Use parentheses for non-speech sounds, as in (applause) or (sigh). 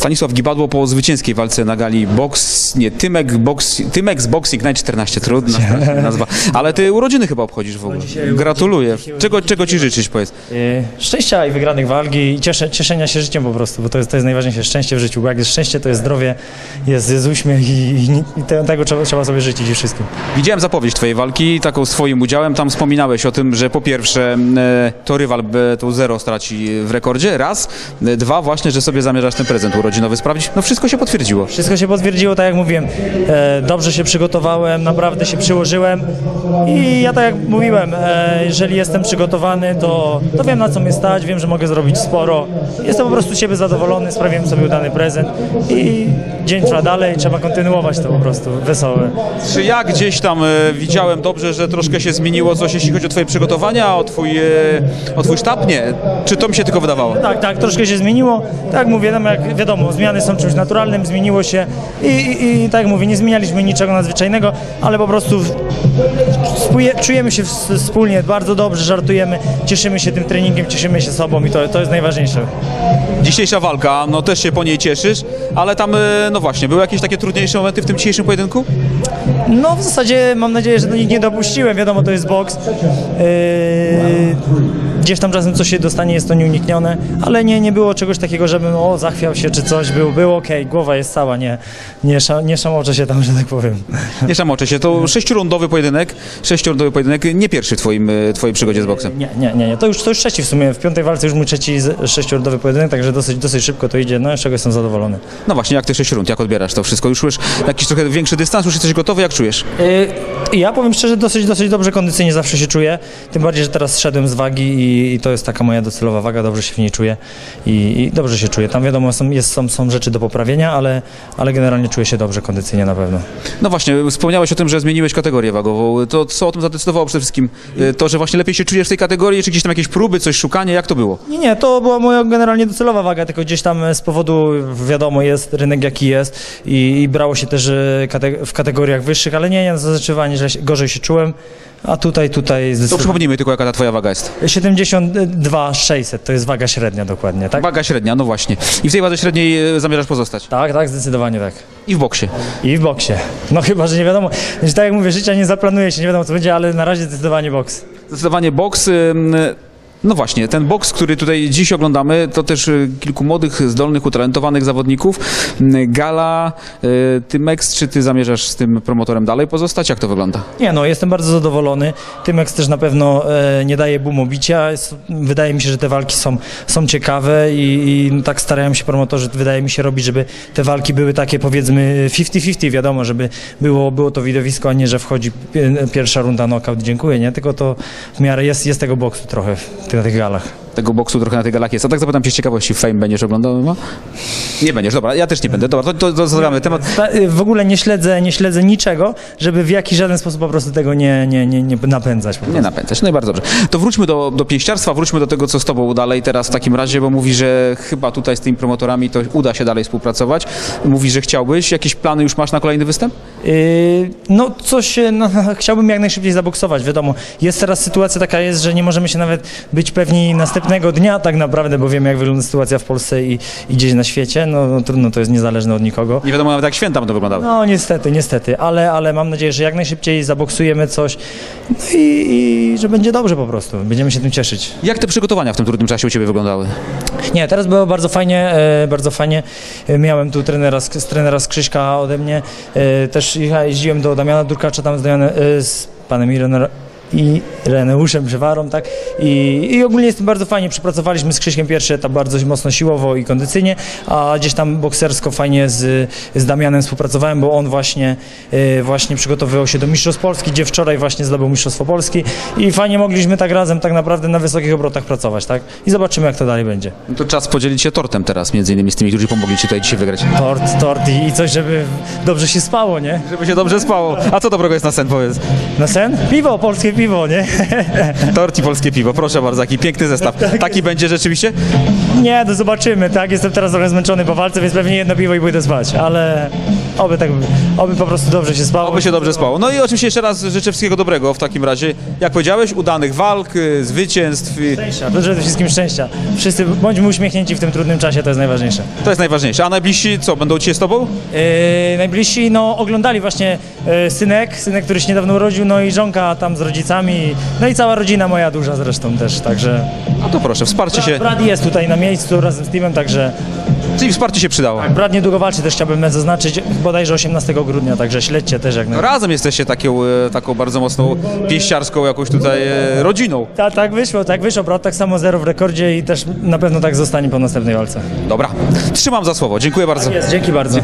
Stanisław Gibadło po zwycięskiej walce na gali box, nie, Tymek, box, Tymek z Boxing Night 14, trudna nazwa. Ale ty urodziny chyba obchodzisz w ogóle. Gratuluję. Czego, czego ci życzyć, powiedz? Y, Szczęścia i wygranych walk i cieszę, cieszenia się życiem po prostu, bo to jest, to jest najważniejsze, szczęście w życiu, bo jak jest szczęście, to jest zdrowie, jest, jest uśmiech i, i, i te- tego trzeba, trzeba sobie życzyć i wszystkim. Widziałem zapowiedź twojej walki, taką z twoim udziałem. Tam wspominałeś o tym, że po pierwsze e, to rywal e, to zero straci w rekordzie, raz. E, Dwa, właśnie, że sobie zamierzasz ten prezent urodzinowy sprawdzić. No wszystko się potwierdziło. Wszystko się potwierdziło, tak jak mówiłem, e, dobrze się przygotowałem, naprawdę się przyłożyłem i ja tak jak mówiłem, e, jeżeli jestem przygotowany, to, to wiem na co mnie stać, wiem, że mogę zrobić sporo. Jestem po prostu z siebie zadowolony, sprawiłem sobie udany prezent i dzień trwa dalej, trzeba kontynuować to po prostu, wesołe. Czy ja gdzieś tam e, widziałem dobrze, że troszkę się zmieniło coś, jeśli chodzi o twoje przygotowania, o twój, e, o twój sztab? Nie. Czy to mi się tylko wydawało? Tak, tak, troszkę się zmieniło. Tak jak mówię, no jak wiadomo, zmiany są czymś naturalnym, zmieniło się i, i, i tak jak mówię, nie zmienialiśmy niczego nadzwyczajnego, ale po prostu czujemy się wspólnie bardzo dobrze, żartujemy, cieszymy się tym treningiem, cieszymy się sobą i to, to jest najważniejsze. Dzisiejsza walka, no też się po niej cieszysz, ale tam, e, no właśnie, były jakieś takie trudniejsze momenty w tym dzisiejszym pojedynku? No w zasadzie mam nadzieję, że do nich nie dopuściłem, wiadomo, to jest boks. Yy, gdzieś tam czasem coś się dostanie, jest to nieuniknione, ale nie, nie było czegoś takiego, żebym o, zachwiał się czy coś, był, było okej, głowa jest cała, nie, nie, sza, nie szamoczę się tam, że tak powiem. Nie szamoczę się, to sześciorundowy pojedynek, sześciorundowy pojedynek, nie pierwszy w twoim, e, twojej przygodzie z boksem. Nie, nie, nie, nie. To już, to już trzeci w sumie. W piątej walce już mój trzeci sześciordowy pojedynek, także dosyć, dosyć szybko to idzie, no z czego jestem zadowolony. No właśnie, jak ty sześć rund, jak odbierasz to wszystko? Już już jakiś trochę większy dystans, już jesteś gotowy, jak czujesz? Yy, ja powiem szczerze, dosyć, dosyć dobrze kondycyjnie zawsze się czuję, tym bardziej, że teraz zszedłem z wagi i, i to jest taka moja docelowa waga, dobrze się w niej czuję i, i dobrze się czuję. Tam wiadomo, są, jest, są, są rzeczy do poprawienia, ale, ale generalnie czuję się dobrze kondycyjnie na pewno. No właśnie, wspomniałeś o tym, że zmieniłeś kategorię wagową. To co o tym zadecydowało przede wszystkim? E, To, że właśnie lepiej się czujesz w tej kategorii, czy gdzieś tam jakieś próby, coś szukanie, jak to było? Nie, nie, to była moja generalnie docelowa waga, tylko gdzieś tam z powodu, wiadomo, jest rynek jaki jest i, i brało się też kate- w kategoriach wyższych, ale nie, nie, zdecydowanie że gorzej się czułem, a tutaj, tutaj To zdecydowanie... przypomnijmy tylko, jaka ta twoja waga jest. 72 600 to jest waga średnia dokładnie, tak? Waga średnia, no właśnie. I w tej wadze średniej e, zamierzasz pozostać. Tak, tak, zdecydowanie tak. I w boksie. I w boksie. No chyba, że nie wiadomo, że tak jak mówię, życia nie zaplanuje się, nie wiadomo co będzie, ale na razie zdecydowanie boks. Zdecydowanie boks. ym, No właśnie, ten boks, który tutaj dziś oglądamy, to też y, kilku młodych, zdolnych, utalentowanych zawodników. Ym, Gala, y, Tymex, czy ty zamierzasz z tym promotorem dalej pozostać? Jak to wygląda? Nie no, jestem bardzo zadowolony. Tymex też na pewno e, nie daje boom bicia. Wydaje mi się, że te walki są, są ciekawe i, i tak starają się promotorzy, wydaje mi się, robić, żeby te walki były takie powiedzmy 50-50, wiadomo, żeby było, było to widowisko, a nie, że wchodzi pi- pierwsza runda knockout, dziękuję, nie? Tylko to w miarę jest, jest tego boksu trochę tych- na tych galach. Tego boksu trochę na tej galach jest. A tak zapytam cię z ciekawości, Fame będziesz oglądał? No? Nie będziesz, dobra, ja też nie będę. Dobra, to, to, to temat. Y, w ogóle nie śledzę, nie śledzę niczego, żeby w jakiś żaden sposób po prostu tego nie, nie, nie, nie napędzać. Nie napędzać, no i bardzo dobrze. To wróćmy do, do pięściarstwa, wróćmy do tego, co z tobą dalej teraz w takim razie, bo mówi, że chyba tutaj z tymi promotorami to uda się dalej współpracować. Mówi, że chciałbyś. Jakieś plany już masz na kolejny występ? Yy, no coś, e, no, (laughs) chciałbym jak najszybciej zaboksować, wiadomo. Jest teraz sytuacja taka jest, że nie możemy się nawet być pewni następnego dnia tak naprawdę, bo wiemy jak wygląda sytuacja w Polsce i, i gdzieś na świecie, no, no trudno, to jest niezależne od nikogo. Nie wiadomo nawet jak święta będą wyglądały. No niestety, niestety, ale, ale mam nadzieję, że jak najszybciej zaboksujemy coś no i, i że będzie dobrze po prostu, będziemy się tym cieszyć. Jak te przygotowania w tym trudnym czasie u ciebie wyglądały? Nie, teraz było bardzo fajnie, e, bardzo fajnie. E, Miałem tu trenera z, z trenera z Krzyśka ode mnie. E, też jeździłem do Damiana Durkacza tam z, Damianem, z panem i Reneuszem Przewarą, tak? I, I ogólnie jest to bardzo fajnie. Przepracowaliśmy z Krzyśkiem pierwszy etap bardzo mocno siłowo i kondycyjnie, a gdzieś tam boksersko fajnie z, z Damianem współpracowałem, bo on właśnie, e, właśnie przygotowywał się do Mistrzostw Polski, gdzie wczoraj właśnie zdobył Mistrzostwo Polski i fajnie mogliśmy tak razem tak naprawdę na wysokich obrotach pracować, tak? I zobaczymy jak to dalej będzie. No to czas podzielić się tortem teraz, między innymi z tymi, którzy pomogli ci tutaj dzisiaj wygrać. Tort, tort i, i coś, żeby dobrze się spało, nie? Żeby się dobrze spało. A co dobrego jest na sen, powiedz? Na sen? Piwo, polskie piwo, nie? (laughs) Tort i polskie piwo, proszę bardzo, jaki piękny zestaw. Taki będzie rzeczywiście? Nie, to zobaczymy, tak? Jestem teraz trochę zmęczony po walce, więc pewnie jedno piwo i pójdę spać, ale, oby tak, oby po prostu dobrze się spało. Oby się dobrze spało. No i oczywiście jeszcze raz życzę wszystkiego dobrego w takim razie. Jak powiedziałeś, udanych walk, y, zwycięstw. i Szczęścia, przede wszystkim szczęścia. Wszyscy bądźmy uśmiechnięci w tym trudnym czasie, to jest najważniejsze. To jest najważniejsze. A najbliżsi co, będą dzisiaj z tobą? Yy, najbliżsi no, oglądali właśnie yy, synek, synek, który się niedawno urodził, no i żonka tam z rodzicami, no i cała rodzina moja duża zresztą też, także A to proszę, wsparcie się, brat jest tutaj na miejscu razem z teamem, także czyli wsparcie się przydało. brat niedługo walczy, też chciałbym zaznaczyć, bodajże 18 grudnia, także śledźcie też jak No najbardziej. razem jesteście taką, e, taką bardzo mocną pieściarską jakąś tutaj e, rodziną. Ta, tak wyszło, tak wyszło, brat tak samo zero w rekordzie i też na pewno tak zostanie po następnej walce. Dobra, trzymam za słowo. Dziękuję bardzo. Jest, dzięki bardzo.